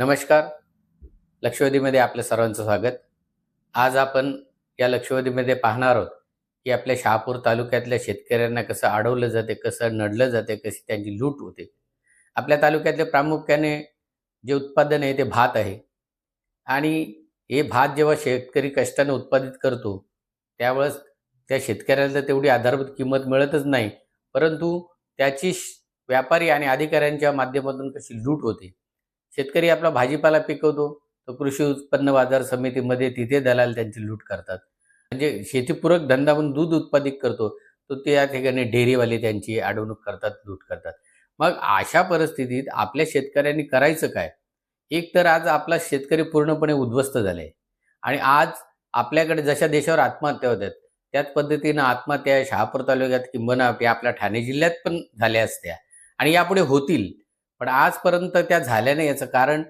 नमस्कार. लक्षवेधीमध्ये आपलं सर्वांचं स्वागत. आज आपण या लक्षवेधीमध्ये पाहणार आहोत की आपल्या शहापूर तालुक्यातल्या शेतकऱ्यांना कसं अडवलं जाते कसं नडलं जाते कशी त्यांची लूट होते. आपल्या तालुक्यातले प्रामुख्याने जे उत्पादन आहे ते भात आहे. आणि हे भात जेव्हा शेतकरी कष्टाने उत्पादित करतो त्यावेळेस त्या शेतकऱ्याला तेवढी आधारभूत किंमत मिळतच नाही. परंतु त्याची श- व्यापारी आणि अधिकाऱ्यांच्या माध्यमातून कशी लूट होते शेतकरी आपला भाजीपाला पिकवतो तो कृषी उत्पन्न बाजार समितीमध्ये तिथे दलाल त्यांची लूट करतात. म्हणजे शेतीपूरक धंदा म्हणून दूध उत्पादित करतो तो त्या ठिकाणी डेअरीवाले त्यांची अडवणूक करतात लूट करतात. मग अशा परिस्थितीत आपल्या शेतकऱ्यांनी करायचं काय? एक तर आज आपला शेतकरी पूर्णपणे उद्ध्वस्त झाले आणि आज आपल्याकडे जशा देशावर आत्महत्या होत्या त्याच पद्धतीनं आत्महत्या शहापूर तालुक्यात किंबना आपल्या ठाणे जिल्ह्यात पण झाल्या असत्या. आणि यापुढे होतील. पण आजपर्यंत त्या झाल्या नाही याचं कारण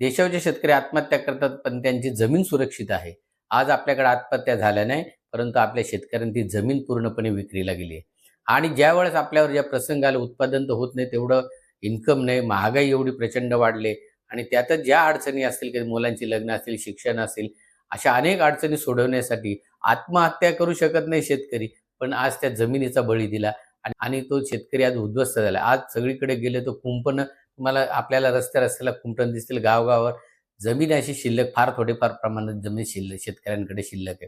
देशाचे शेतकरी आत्महत्या करतात पण त्यांची जमीन सुरक्षित आहे. आज आपल्याकडे आत्महत्या झाल्या नाही परंतु आपल्या शेतकऱ्यांची जमीन पूर्णपणे विक्रीला गेली आहे. आणि ज्या वेळेस आपल्यावर ज्या प्रसंगाला उत्पादन तर होत नाही तेवढं इन्कम नाही महागाई एवढी प्रचंड वाढले आणि त्यातच ज्या अडचणी असतील की मुलांची लग्न असतील शिक्षण असेल अशा अनेक अडचणी सोडवण्यासाठी आत्महत्या करू शकत नाही शेतकरी. पण आज त्या जमिनीचा बळी दिला. आणि आणि तो शेतकरी आज उद्ध्वस्त झाला. आज सगळीकडे गेले तो कुंपण तुम्हाला आपल्याला रस्त्या रस्त्याला कुंपण दिसतील गावगावावर. जमीन अशी शिल्लक फार थोडेफार प्रमाणात जमीन शिल्लक शेतकऱ्यांकडे शिल्लक आहे.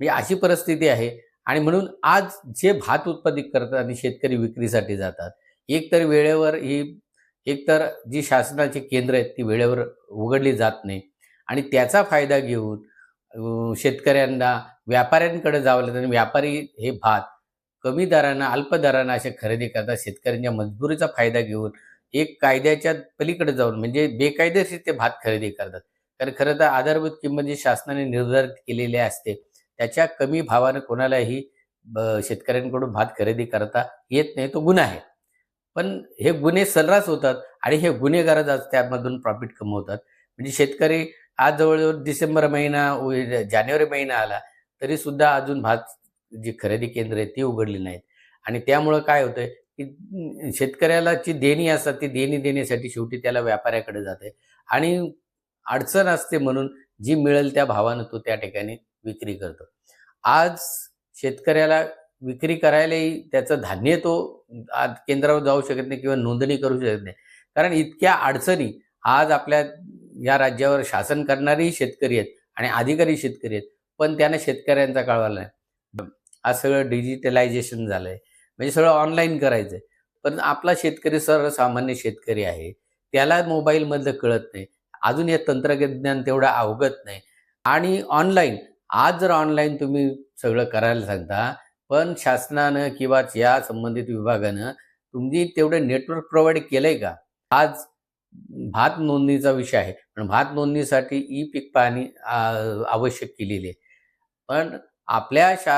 म्हणजे अशी परिस्थिती आहे. आणि म्हणून आज जे भात उत्पादित करतात आणि शेतकरी विक्रीसाठी जातात एक तर वेळेवर ही एक तर जी शासनाची केंद्र आहेत ती वेळेवर उघडली जात नाही. आणि त्याचा फायदा घेऊन शेतकऱ्यांना व्यापाऱ्यांकडे जावं लागतं. आणि व्यापारी हे भात कमी दरानं अल्प दरानं असे खरेदी करतात. शेतकऱ्यांच्या मजबुरीचा फायदा घेऊन एक कायद्याच्या पलीकडे जाऊन म्हणजे बेकायदेशीर ते भात खरेदी करतात. कारण खरं तर आधारभूत किंमत जी शासनाने निर्धारित केलेली असते त्याच्या कमी भावानं कोणालाही ब- शेतकऱ्यांकडून भात खरेदी करता येत नाही तो गुन्हा आहे. पण हे गुन्हे सर्रास होतात आणि हे गुन्हेगारच आज त्यामधून प्रॉफिट कमवतात. म्हणजे शेतकरी आज जवळजवळ डिसेंबर महिना जानेवारी महिना आला तरी सुद्धा अजून भात जी खरेदी केंद्र आहेत ती उघडली नाहीत. आणि त्यामुळं काय होतंय की शेतकऱ्याला जी देणी असतात ती देणी देण्यासाठी शेवटी त्याला व्यापाऱ्याकडे जाते. आणि अडचण असते म्हणून जी मिळेल त्या भावानं तो त्या ठिकाणी विक्री करतो. आज शेतकऱ्याला विक्री करायलाही त्याचं धान्य तो आज केंद्रावर जाऊ शकत नाही किंवा नोंदणी करू शकत नाही. कारण इतक्या अडचणी आज आपल्या या राज्यावर शासन करणारेही शेतकरी आहेत आणि अधिकारी शेतकरी आहेत. पण त्यांना शेतकऱ्यांचा कळवायला नाही. आज सगळं डिजिटलायझेशन झालंय. म्हणजे सगळं ऑनलाईन करायचंय. पण आपला शेतकरी सर्वसामान्य शेतकरी आहे त्याला मोबाईलमधलं कळत नाही. अजून हे तंत्रज्ञान तेवढं अवगत नाही. आणि ऑनलाईन आज जर ऑनलाईन तुम्ही सगळं करायला सांगता पण शासनानं किंवा या संबंधित विभागानं तुम्ही तेवढं नेटवर्क प्रोव्हाइड केलंय का? आज भात नोंदणीचा विषय आहे. पण भात नोंदणीसाठी ई पीक पाहणी आवश्यक केलेली आहे. पण आपल्या शा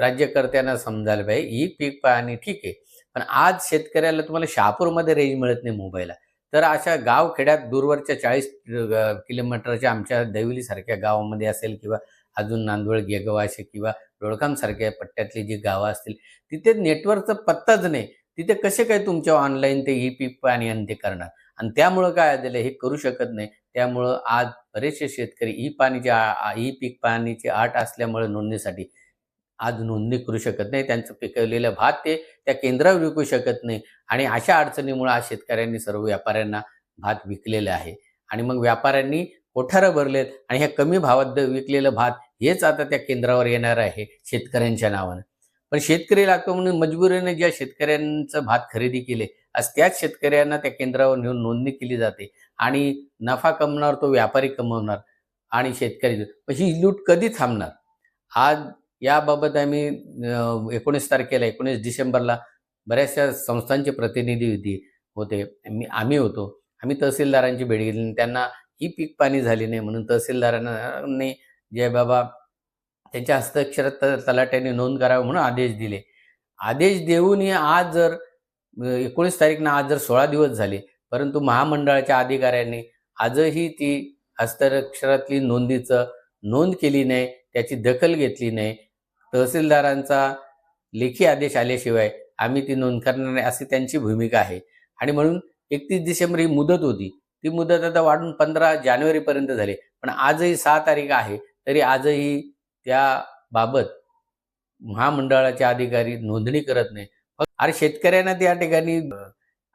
राज्यकर्त्यांना समजायला पाहिजे ही पीक पाहणी ठीक आहे. पण आज शेतकऱ्याला तुम्हाला शहापूरमध्ये रेंज मिळत नाही मोबाईलला तर अशा गाव खेड्यात दूरवरच्या चाळीस किलोमीटरच्या आमच्या दैवलीसारख्या गावामध्ये असेल किंवा अजून नांदवळ गेगाव असे किंवा डोळकामसारख्या पट्ट्यातली जी गावं असतील तिथे नेटवर्कचा पत्ताच नाही. तिथे कसे काय तुमच्या ऑनलाईन ते ई पीक पाणी आणि ते करणार? आणि त्यामुळं काय झालं हे करू शकत नाही. त्यामुळं आज बरेचसे शेतकरी ई पाणीची ई पीक पाणीची आट असल्यामुळे नोंदणीसाठी आज नोंदणी करू शकत नाही. त्यांचं पिकवलेलं भात ते त्या केंद्रावर विकू शकत नाही. आणि अशा अडचणीमुळे आज शेतकऱ्यांनी सर्व व्यापाऱ्यांना भात विकलेलं आहे. आणि मग व्यापाऱ्यांनी कोठारं भरलेत आणि ह्या कमी भावात विकलेलं भात हेच आता त्या केंद्रावर येणार आहे शेतकऱ्यांच्या नावानं. पण शेतकरी लागतो म्हणून मजबुरीने ज्या शेतकऱ्यांचं भात खरेदी केले आज त्याच शेतकऱ्यांना त्या केंद्रावर नेऊन नोंदणी केली जाते आणि नफा कमवणार तो व्यापारी कमवणार आणि शेतकरी ही लूट कधी थांबणार? आज याबाबत आम्ही एकोणीस तारखेला एकोणीस डिसेंबरला बऱ्याचशा संस्थांचे प्रतिनिधी होती होते. मी आम्ही होतो. आम्ही तहसीलदारांची भेट घेतली. त्यांना ही पीक पाणी झाली नाही म्हणून तहसीलदारांनी जय बाबा त्यांच्या हस्ताक्षरात त- तलाट्याने नोंद करावी म्हणून आदेश दिले. आदेश देऊनही आज जर एकोणीस तारीखनं आज जर सोळा दिवस झाले परंतु महामंडळाच्या अधिकाऱ्यांनी आजही ती हस्ताक्षरातली नोंदीचं नोंद केली नाही त्याची दखल घेतली नाही. तहसीलदारांचा लेखी आदेश आल्याशिवाय आम्ही ती नोंद करणार नाही अशी त्यांची भूमिका आहे. आणि म्हणून एकतीस डिसेंबर ही मुदत होती. ती मुदत आता वाढून पंधरा जानेवारीपर्यंत झाली. पण आजही सहा तारीख आहे तरी आजही त्याबाबत महामंडळाचे अधिकारी नोंदणी करत नाही अरे शेतकऱ्यांना त्या ठिकाणी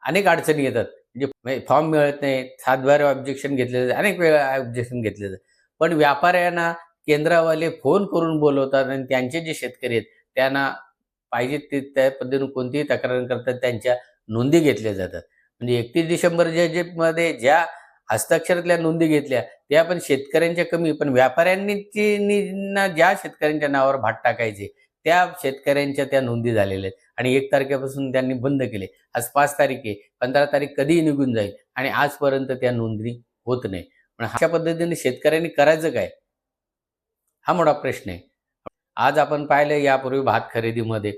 अनेक अडचणी येतात. म्हणजे फॉर्म मिळत नाही सातबारे ऑब्जेक्शन घेतले जाते अनेक वेळा ऑब्जेक्शन घेतले जाते पण व्यापाऱ्यांना केंद्रावाले फोन करून बोलवतात आणि त्यांचे जे शेतकरी आहेत त्यांना पाहिजे ते त्या पद्धतीने कोणतीही तक्रार करतात त्यांच्या नोंदी घेतल्या जातात. म्हणजे एकतीस डिसेंबर जे मध्ये ज्या हस्ताक्षरातल्या नोंदी घेतल्या त्या पण शेतकऱ्यांच्या कमी पण व्यापाऱ्यांनी ज्या शेतकऱ्यांच्या नावावर भात टाकायचे त्या शेतकऱ्यांच्या त्या नोंदी झालेल्या आहेत. आणि एक तारखेपासून त्यांनी बंद केले. आज पाच तारीख आहे. पंधरा तारीख कधीही निघून जाईल. आणि आजपर्यंत त्या नोंदणी होत नाही. पण अशा पद्धतीने शेतकऱ्यांनी करायचं काय? हा मोठा प्रश्न आहे. आज आपण पाहिलं यापूर्वी भात खरेदीमध्ये.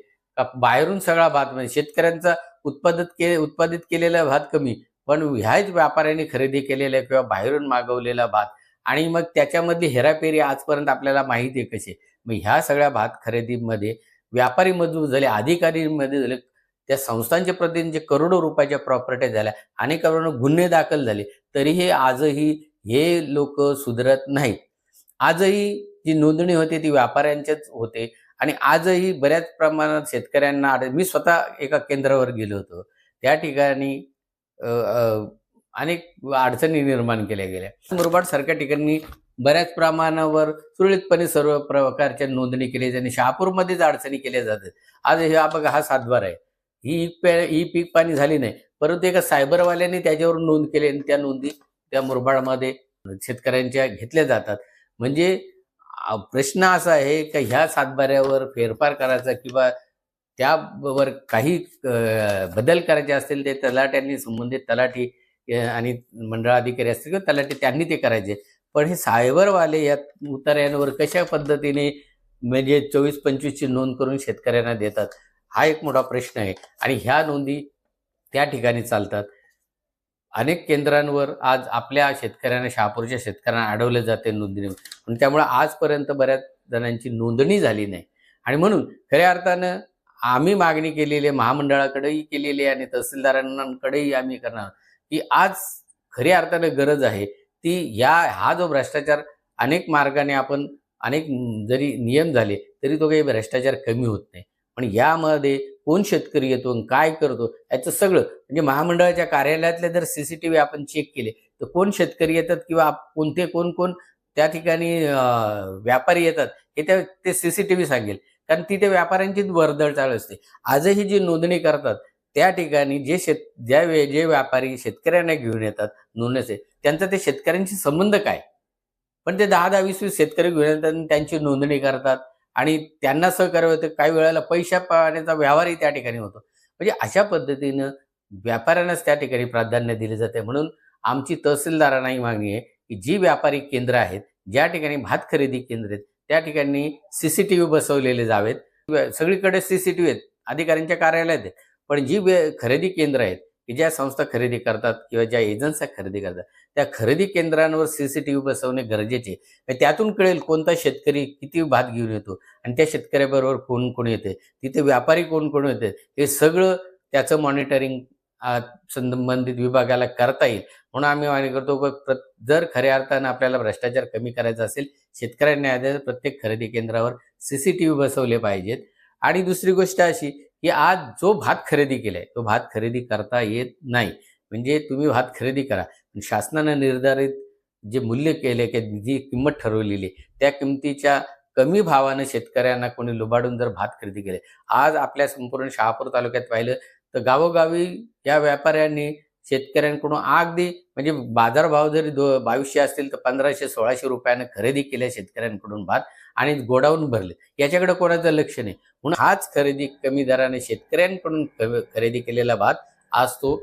बाहेरून सगळा भात म्हणजे शेतकऱ्यांचा उत्पादित के उत्पादित केलेला भात कमी. पण ह्याच व्यापाऱ्यांनी खरेदी केलेला किंवा बाहेरून मागवलेला भात. आणि मग त्याच्यामधली हेराफेरी आजपर्यंत आपल्याला माहिती आहे कशी मग ह्या सगळ्या भात खरेदीमध्ये व्यापारी मजबूत झाले अधिकारीमध्ये झाले त्या संस्थांचे प्रतिनिधी करोडो रुपयाच्या प्रॉपर्टी झाल्या अनेकांवर गुन्हे दाखल झाले तरीही आजही हे लोक सुधरत नाहीत. आजही जी नोंदणी होते ती व्यापाऱ्यांच्याच होते आणि आजही बऱ्याच प्रमाणात शेतकऱ्यांना मी स्वतः एका केंद्रावर गेलो होतो. त्या ठिकाणी अनेक अडचणी निर्माण केल्या गेल्या. मुरबाड सारख्या ठिकाणी बऱ्याच प्रमाणावर सुरळीतपणे सर्व प्रकारच्या नोंदणी केली जाते आणि शहापूरमध्येच अडचणी केल्या जातात. आज हे बघा हा सातबार आहे. ही पे- ही पीक पाणी झाली नाही परंतु एका सायबरवाल्याने त्याच्यावर नोंद केली आणि त्या नोंदी त्या मुरबाडमध्ये शेतकऱ्यांच्या घेतल्या जातात. म्हणजे प्रश्न असा आहे का ह्या सातबाऱ्यावर फेरफार करायचा किंवा त्यावर काही बदल करायचे असतील ते तलाट्यांनी संबंधित तलाठी आणि आणि मंडळाधिकारी असतील किंवा तलाठी त्यांनी ते करायचे. पण हे सायबरवाले या उतार्यांवर कशा पद्धतीने म्हणजे चोवीस पंचवीसची नोंद करून शेतकऱ्यांना देतात? हा एक मोठा प्रश्न आहे. आणि ह्या नोंदी त्या ठिकाणी चालतात. अनेक केंद्रांवर आज आपल्या शेतकऱ्यांना शहापूरच्या शेतकऱ्यांना अडवले जाते नोंदणी. पण त्यामुळे आजपर्यंत बऱ्याच जणांची नोंदणी झाली नाही. आणि म्हणून खऱ्या अर्थानं आम्ही मागणी केलेली आहे महामंडळाकडेही केलेली आहे आणि तहसीलदारांकडेही आम्ही करणार की आज खऱ्या अर्थानं गरज आहे ती या हा जो भ्रष्टाचार अनेक मार्गाने आपण अनेक जरी नियम झाले तरी तो काही भ्रष्टाचार कमी होत नाही. पण यामध्ये कोण शेतकरी येतो आणि काय करतो याचं सगळं म्हणजे महामंडळाच्या कार्यालयातले जर सीसीटीव्ही आपण चेक केले तर कोण शेतकरी येतात किंवा कोणते कोण कोण त्या ठिकाणी व्यापारी येतात हे त्या ते सीसीटीव्ही सांगेल. कारण तिथे व्यापाऱ्यांचीच वर्दळ चालू असते. आजही जी नोंदणी करतात त्या ठिकाणी जे शेत ज्या वे जे व्यापारी शेतकऱ्यांना घेऊन येतात नोंदण्याचे त्यांचा ते शेतकऱ्यांशी संबंध काय? पण ते दहा दहा वीस वीस शेतकरी घेऊन येतात आणि त्यांची नोंदणी करतात आणि त्यांना सहकार्य होतं. काही वेळेला पैशा पाण्याचा व्यवहारही त्या ठिकाणी होतो. म्हणजे अशा पद्धतीनं व्यापाऱ्यांनाच त्या ठिकाणी प्राधान्य दिले जाते. म्हणून आमची तहसीलदारांनाही मागणी आहे की जी व्यापारी केंद्र आहेत ज्या ठिकाणी भात खरेदी केंद्र आहेत त्या ठिकाणी सीसीटीव्ही बसवलेले जावेत. सगळीकडे सीसीटीव्ही आहेत. अधिकाऱ्यांच्या कार्यालयात आहेत. पण जी खरेदी केंद्र आहेत की ज्या संस्था खरेदी करतात किंवा ज्या एजन्स्या खरेदी करतात त्या खरेदी केंद्रांवर सीसीटीव्ही बसवणे गरजेचे आहे. त्यातून कळेल कोणता शेतकरी किती भात घेऊन येतो आणि त्या शेतकऱ्याबरोबर कोण कोण येते तिथे व्यापारी कोण कोण येते हे सगळं त्याचं मॉनिटरिंग संबंधित विभागाला करता येईल म्हणून आम्ही मागणी करतो प्र- जर खऱ्या अर्थानं आपल्याला भ्रष्टाचार कमी करायचा असेल शेतकऱ्यांनी प्रत्येक खरेदी केंद्रावर सीसीटीव्ही बसवले पाहिजेत आणि दुसरी गोष्ट अशी की आज जो भात खरेदी केलाय तो भात खरेदी करता येत नाही. म्हणजे तुम्ही भात खरेदी करा. शासनानं निर्धारित जे मूल्य केले की जी किंमत ठरवलेली आहे, त्या किमतीच्या कमी भावानं शेतकऱ्यांना कोणी लुबाडून जर भात खरेदी केले. आज आपल्या संपूर्ण शहापूर तालुक्यात पाहिलं तर गावोगावी या व्यापाऱ्यांनी शेतकऱ्यांकडून अगदी म्हणजे बाजारभाव जरी दो बावीसशे असतील तर पंधराशे सोळाशे रुपयानं खरेदी केल्या शेतकऱ्यांकडून भात. आणि गोडाऊन भरले. याच्याकडे कोणाचं लक्ष नाही. म्हणून हाच खरेदी कमी दराने शेतकऱ्यांकडून ख- खरेदी केलेला भात आज तो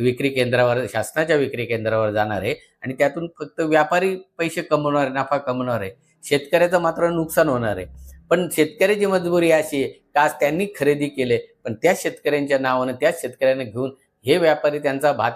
विक्री केंद्रावर शासनाच्या विक्री केंद्रावर जाणार आहे. आणि त्यातून फक्त व्यापारी पैसे कमवणार नफा कमवणार आहे. शेतकऱ्याचं मात्र नुकसान होणार आहे. पण शेतकऱ्याची मजबुरी अशी आहे का आज त्यांनी खरेदी केले पण त्या शेतकऱ्यांच्या नावानं त्याच शेतकऱ्यांना घेऊन हे व्यापारी त्यांचा भात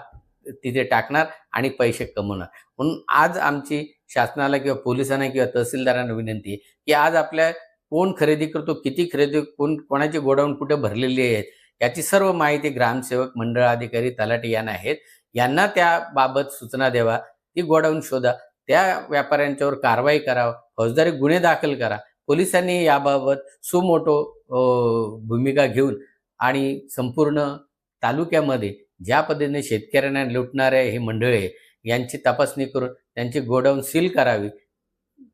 तिथे टाकणार आणि पैसे कमवणार. म्हणून आज आमची शासनाला किंवा पोलिसांना किंवा तहसीलदारांना विनंती आहे की आज आपल्या कोण खरेदी करतो किती खरेदी कोण कोणाची गोडाऊन कुठे भरलेली आहेत याची सर्व माहिती ग्रामसेवक मंडळ अधिकारी तलाठी यांना आहेत. यांना त्याबाबत सूचना द्यावा ती गोडाऊन शोधा त्या व्यापाऱ्यांच्यावर कारवाई करावं फौजदारी गुन्हे दाखल करा. पोलिसांनी याबाबत सुमोटो भूमिका घेऊन आणि संपूर्ण तालुक्यामध्ये ज्या पद्धतीने शेतकऱ्यांना लुटणारे हे मंडळ आहे, यांची तपासणी करून त्यांची गोडाऊन सील करावी.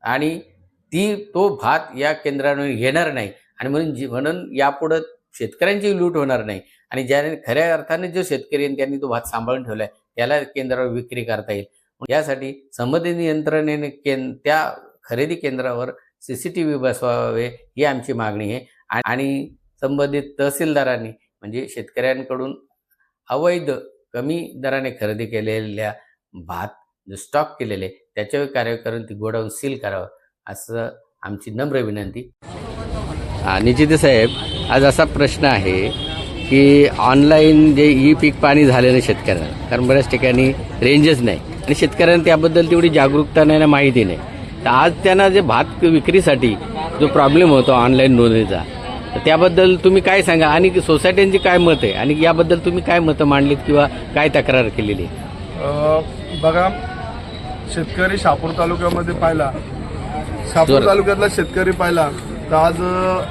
आणि ती तो भात या केंद्रावर येणार नाही. आणि म्हणून जी- म्हणून यापुढं शेतकऱ्यांची लूट होणार नाही. आणि ज्याने खऱ्या अर्थाने जो शेतकरी आहे, त्यांनी तो भात सांभाळून ठेवला आहे त्याला केंद्रावर विक्री करता येईल. यासाठी संबंधित यंत्रणेने केंद त्या खरेदी केंद्रावर सी सी टी व्ही बसवावे ही आमची मागणी आहे. आणि संबंधित तहसीलदारांनी म्हणजे शेतकऱ्यांकडून अवैध कमी दराने खरेदी केलेल्या भात जो स्टॉक केलेले त्याच्यावर कार्य करून ती गोडाऊन सील करावं असं आमची नम्र विनंती. निश्चित साहेब आज असा प्रश्न आहे की ऑनलाईन जे ई पीक पाणी झालेलं शेतकऱ्यांना कारण बऱ्याच ठिकाणी रेंजच नाही. आणि शेतकऱ्यांना त्याबद्दल तेवढी जागरूकता नाही ना माहिती नाही. तर आज त्यांना जे भात विक्रीसाठी जो प्रॉब्लेम होतो ऑनलाईन नोंदणीचा तर त्याबद्दल तुम्ही काय सांगा? आणि सोसायट्यांची काय मत आहे? आणि याबद्दल तुम्ही काय मतं मांडलीत किंवा काय तक्रार केलेली बघा शेतकरी शापूर तालुक्यामध्ये पाहिला. शापूर. तालुक्यातला शेतकरी पाहिला तर आज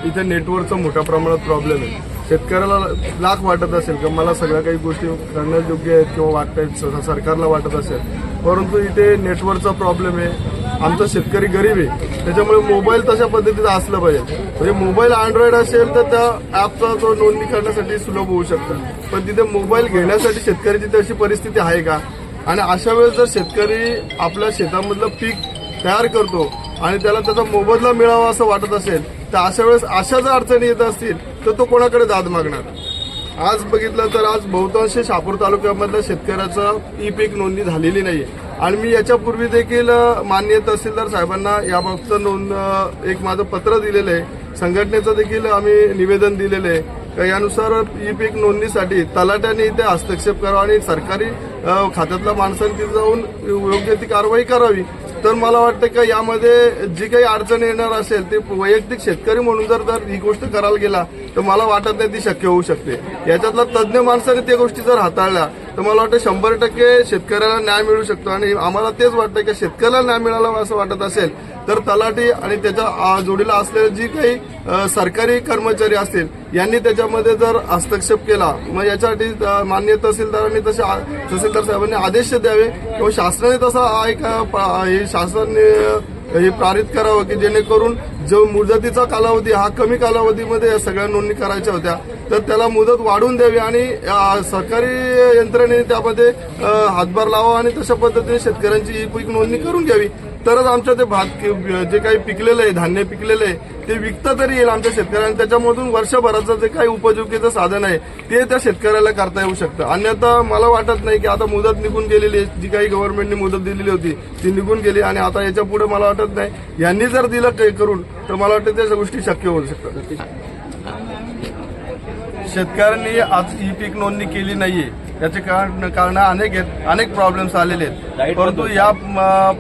इथे नेटवर्कचा मोठ्या प्रमाणात प्रॉब्लेम आहे. शेतकऱ्याला लाख वाटत असेल किंवा मला सगळ्या काही गोष्टी करण्यास योग्य आहेत किंवा वाटत सरकारला वाटत असेल. परंतु इथे नेटवर्कचा प्रॉब्लेम आहे. आमचा शेतकरी गरीब आहे. त्याच्यामुळे मोबाईल तशा पद्धतीचा असलं पाहिजे. म्हणजे मोबाईल अँड्रॉइड असेल तर त्या ॲपचा तो नोंदणी करण्यासाठी सुलभ होऊ शकतं. पण तिथे मोबाईल घेण्यासाठी शेतकऱ्याची तशी परिस्थिती आहे का? आणि अशा वेळेस जर शेतकरी आपल्या शेतामधलं पीक तयार करतो आणि त्याला त्याचा मोबदला मिळावा असं वाटत असेल तर अशा वेळेस अशा जर अडचणी येत असतील तर तो कोणाकडे दाद मागणार? आज बघितलं तर आज बहुतांश शापूर तालुक्यामधल्या शेतकऱ्याचं ई पीक नोंदणी झालेली नाही आणि मी याच्यापूर्वी देखील मान्य तहसीलदार साहेबांना याबाबत नोंद एक माझं पत्र दिलेलं आहे. संघटनेचं देखील आम्ही निवेदन दिलेलं आहे. यानुसार ई पीक नोंदणीसाठी तलाट्याने इथे हस्तक्षेप करावा आणि सरकारी खात्यातल्या माणसांनी तिथे जाऊन योग्य ती कारवाई करावी. तर मला वाटतं का यामध्ये जी काही अडचण येणार असेल ते वैयक्तिक शेतकरी म्हणून जर जर ही गोष्ट करायला गेला तर मला वाटत नाही ती शक्य होऊ शकते. याच्यातला तज्ज्ञ माणसाने त्या गोष्टी जर हाताळल्या तर मला वाटतं शंभर टक्के शेतकऱ्याला न्याय मिळू शकतो आणि आम्हाला तेच वाटतं की शेतकऱ्याला न्याय मिळाला असं वाटत असेल तर तलाठी आणि त्याच्या जोडीला असलेले जी काही सरकारी कर्मचारी असतील यांनी त्याच्यामध्ये जर हस्तक्षेप केला मग याच्यासाठी मान्य तहसीलदारांनी तसे तहसीलदार साहेबांनी आदेश द्यावे किंवा शासनाने तसा हा एक शासन हे हे पारित करावं की जेणेकरून जो मुदतीचा कालावधी हा कमी कालावधीमध्ये या सगळ्या नोंदणी करायच्या होत्या तर त्याला मुदत वाढवून द्यावी आणि सरकारी यंत्रणेने त्यामध्ये हातभार लावा आणि तशा पद्धतीने शेतकऱ्यांची ई पीक नोंदणी करून घ्यावी. तरच आमचं ते भात जे काही पिकलेलं आहे धान्य पिकलेलं आहे ते विकता तरी येईल आमच्या शेतकऱ्यांना. त्याच्यामधून वर्षभराचं जे काही उपजीविकेचं साधन आहे ते त्या शेतकऱ्याला करता येऊ शकतं. अन्यथा मला वाटत नाही की आता मुदत निघून गेलेली आहे जी काही गव्हर्नमेंटने मुदत दिलेली होती ती निघून गेली. आणि आता याच्यापुढे मला वाटत नाही. यांनी जर दिलं काही करून तर मला वाटतं त्या गोष्टी शक्य होऊ शकतात. शेतकऱ्यांनी आज ई पीक नोंदणी केली नाहीये. त्याचे कारण कारण अनेक आहेत अनेक प्रॉब्लेम्स आलेले आहेत. परंतु या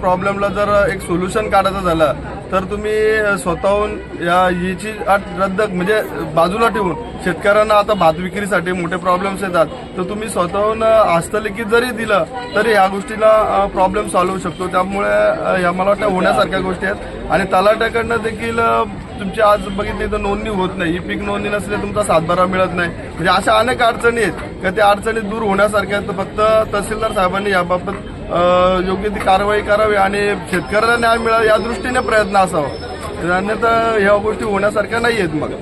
प्रॉब्लेमला जर एक सोल्युशन काढायचं झालं तर तुम्ही स्वतःहून या याची अट रद्द म्हणजे बाजूला ठेवून शेतकऱ्यांना आता भात विक्रीसाठी मोठे प्रॉब्लेम्स येतात. तर तुम्ही स्वतःहून हस्तलिखित जरी दिलं तरी या गोष्टीला प्रॉब्लेम सॉल्व्ह होऊ शकतो. त्यामुळे या मला वाटतं होण्यासारख्या गोष्टी आहेत. आणि तलाट्याकडनं देखील तुमची आज बघितली तर नोंदणी होत नाही. ही पीक नोंदणी नसले तुमचा सातबारा मिळत नाही. म्हणजे अशा अनेक अडचणी आहेत. का त्या अडचणी दूर होण्यासारख्या आहेत. फक्त तहसीलदार साहेबांनी याबाबत योग्य ती कारवाई करावी आणि शेतकऱ्याला न्याय मिळावा या दृष्टीने प्रयत्न असावा. अन्यथा ह्या गोष्टी होण्यासारख्या नाही आहेत मग.